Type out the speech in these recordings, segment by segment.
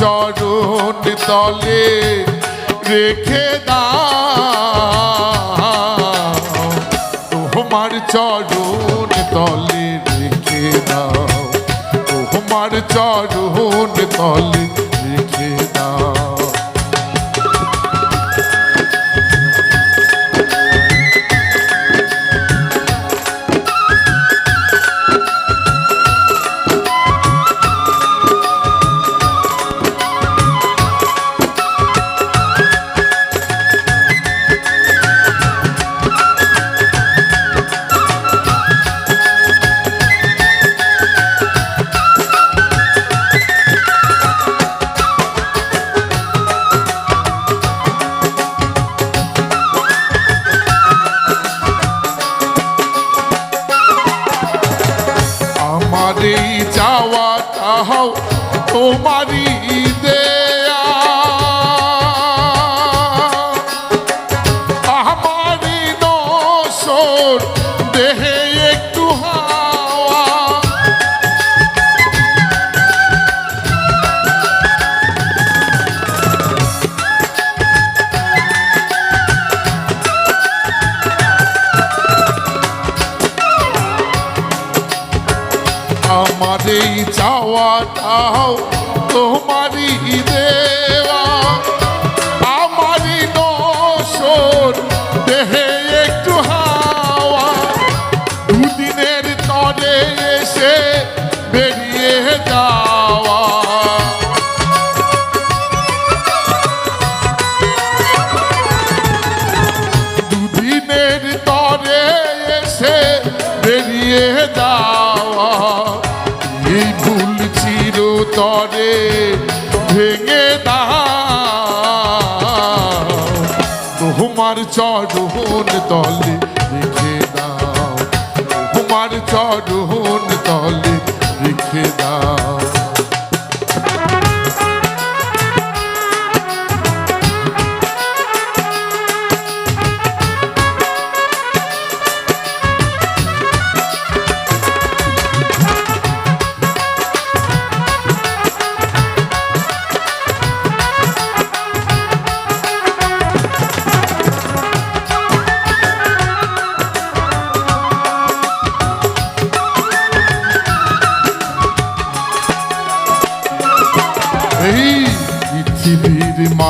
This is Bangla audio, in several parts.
চরণ তলে রেখে দাও। তোমার চরণ তলে রেখে দাও। তোমার চরণ তলে আমার এই তাহাও তোমারই আমার এই চাওয়াটাও তোমারই দেওয়া। আমারই দোষর দেহে একটু হাওয়া। দুদিনের তরে এসে বেরিয়ে যাওয়া। দুদিনের তরে এসে বেরিয়ে যাওয়া তোমার চরণ তলে রেখে দাও। তোমার চরণ তলে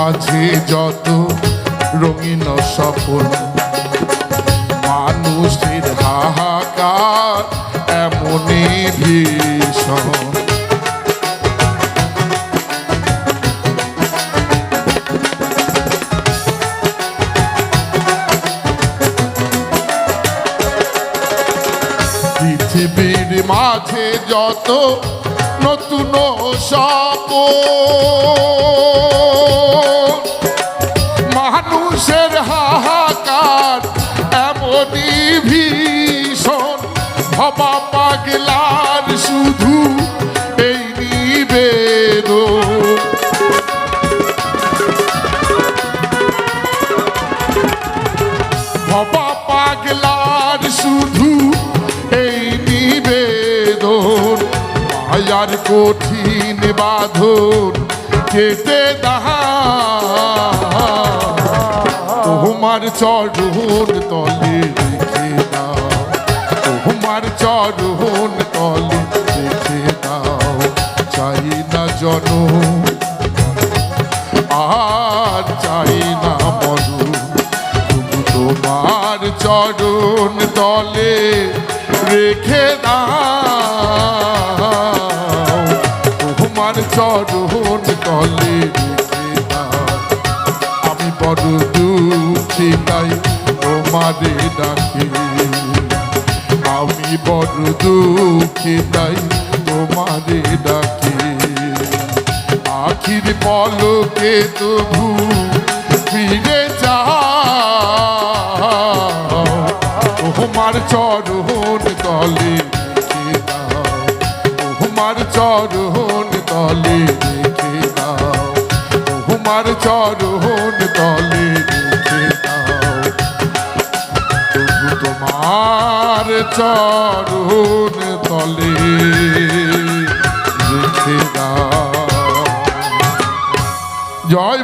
মাঝে যত রঙিন স্বপন মানুষের হাহাকার এমনই ভীষণ। পৃথিবীর মাঝে যত নতুন সপ পাগলার শুধু এই নিবেদন। ভবা পাগলার শুধু এই নিবেদন। মায়ার কঠিন বাঁধন কেটে দাহা তোমার চরণ তলে তোমার চরণ তলে দেখে দাও, চাই না জনম। আর চাই না মরু তবু তোমার চরণ তলে রেখে দাও। তোমার চরণ তলে রেখে দাও। আমি বড় দুঃখী তাই তোমারে ডাকি। আমি বড় দুঃখী, তাই তোমারে ডাকি। আখির পলকে তবু ফিরে যাও। তোমার চরণ তলে তোমার চরণ তলে রেখে দাও। তোমার চরণ তলে আমার চরণ তলে জয়